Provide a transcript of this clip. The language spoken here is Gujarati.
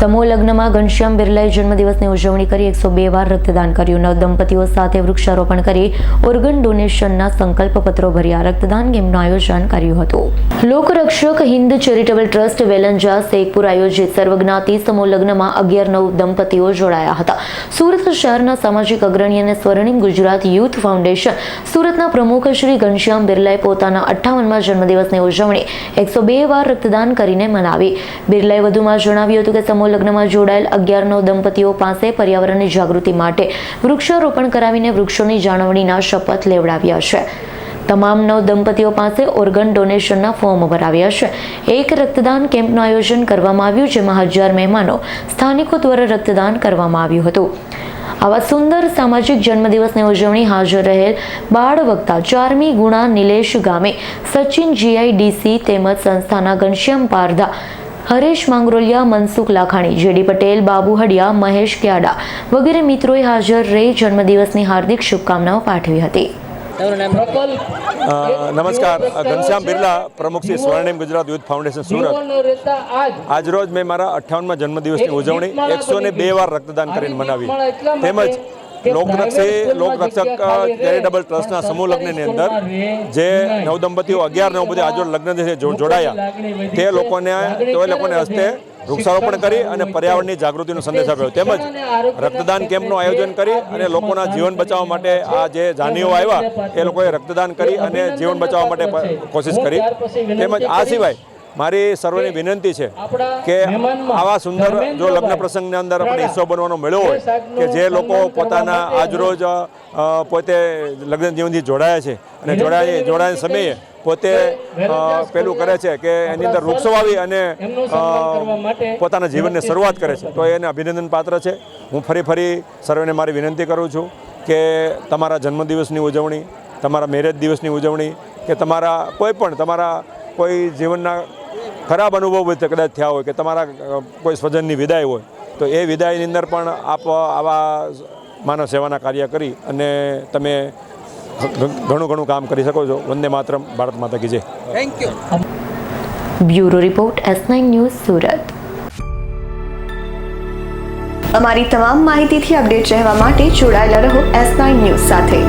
સમૂહ લગ્નમાં ઘનશ્યામ બિરલાએ જન્મદિવસની ઉજવણી કરી, એકસો બે વાર રક્તદાન કર્યું. નવ દંપતીઓ સાથે વૃક્ષારોપણ કરી, ઓર્ગન ડોનેશનના સંકલ્પ પત્રો ભર્યા. રક્તદાન કેમ્પનું આયોજન કર્યું હતું. લોકરક્ષક હિન્દ ચેરિટેબલ ટ્રસ્ટ વેલંજા શેખપુર આયોજિત સર્વજ્ઞાતિ સમૂહ લગ્નમાં અગિયાર નવ દંપતીઓ જોડાયા હતા. સુરત શહેરના સામાજિક અગ્રણી અને સ્વર્ણિમ ગુજરાત યુથ ફાઉન્ડેશન સુરતના પ્રમુખ શ્રી ઘનશ્યામ બિરલાએ પોતાના અઠ્ઠાવનમાં જન્મદિવસની ઉજવણી એકસો બે વાર રક્તદાન કરીને મનાવી. બિરલાએ વધુમાં જણાવ્યું હતું કે સમૂહ લગ્નમાં જોડાયેલ અગિયાર નવ દંપતીઓ પાસે પર્યાવરણની જાગૃતિ માટે વૃક્ષારોપણ કરાવીને વૃક્ષોની જાળવણીના શપથ લેવડાવ્યા છે. તમામ નવ દંપતીઓ પાસે ઓર્ગન ડોનેશનના ફોર્મ ભરાવ્યા છે. એક રક્તદાન કેમ્પનું આયોજન કરવામાં આવ્યું, જેમાં હજાર મહેમાનો સ્થાનિકો દ્વારા રક્તદાન કરવામાં આવ્યું હતું. આવા સુંદર સામાજિક જન્મદિવસની ઉજવણી હાજર રહેલ બાળ વક્તા ચારમી ગુણા નિલેશ ગામે સચિન જીઆઈડીસી તેમજ સંસ્થાના ઘનશ્યામ પારધા હરેશ માંગરોલિયા મનસુખ લાખાણી જેડી પટેલ બાબુ હડિયા મહેશ ક્યાડા વગેરે મિત્રોએ હાજર રહી જન્મદિવસની હાર્દિક શુભકામનાઓ પાઠવી હતી. તમારું નામ નમસ્કાર. ઘનશ્યામ બિરલા પ્રમુખ શ્રી સ્વર્ણિમ ગુજરાત યુથ ફાઉન્ડેશન સુરત. આજરોજ મેં મારા અઠ્ઠાવનમાં જન્મદિવસની ઉજવણી એકસો ને બે વાર રક્તદાન કરીને મનાવી. તેમજ લોકરક્ષી લોકરક્ષક ચેરિટેબલ ટ્રસ્ટના સમૂહ લગ્નની અંદર જે નવદંપતીઓ અગિયાર નવદંપતીઓ આજોડ લગ્ન જો- જોડાયા. તે લોકોને તે લોકોને હસ્તે વૃક્ષારોપણ કરી અને પર્યાવરણની જાગૃતિનો સંદેશ આપ્યો. તેમજ રક્તદાન કેમ્પનું આયોજન કરી અને લોકોના જીવન બચાવવા માટે આ જે જાનીઓ આવ્યા એ લોકોએ રક્તદાન કરી અને જીવન બચાવવા માટે કોશિશ કરી. તેમજ આ સિવાય મારી સર્વની વિનંતી છે કે આવા સુંદર જો લગ્ન પ્રસંગની અંદર આપણે હિસ્સો બનવાનો મળ્યો હોય કે જે લોકો પોતાના આજરોજ પોતે લગ્ન જીવનથી જોડાયા છે અને જોડાય જોડાયા સમયે પોતે પેલું કરે છે કે એની અંદર વૃક્ષો વાવી અને પોતાના જીવનની શરૂઆત કરે છે. તો એને અભિનંદન પાત્ર છે. હું ફરી ફરી સર્વેને મારી વિનંતી કરું છું કે તમારા જન્મદિવસની ઉજવણી તમારા મેરેજ દિવસની ઉજવણી કે તમારા કોઈ પણ તમારા કોઈ જીવનના ખરાબ અનુભવ હોય કદાચ થયા હોય કે તમારા કોઈ સ્વજનની વિદાય હોય તો એ વિદાયની અંદર પણ આપ આવા માનવ સેવાના કાર્ય કરી અને તમે ઘણું ઘણું કામ કરી શકો છો. વંદે માતરમ. ભારત માતા કી જય. Thank you bureau report S nine news Surat. અમારી તમામ માહિતીથી અપડેટ રહેવા માટે જોડાયેલા રહો એસ નાઇન ન્યૂઝ સાથે.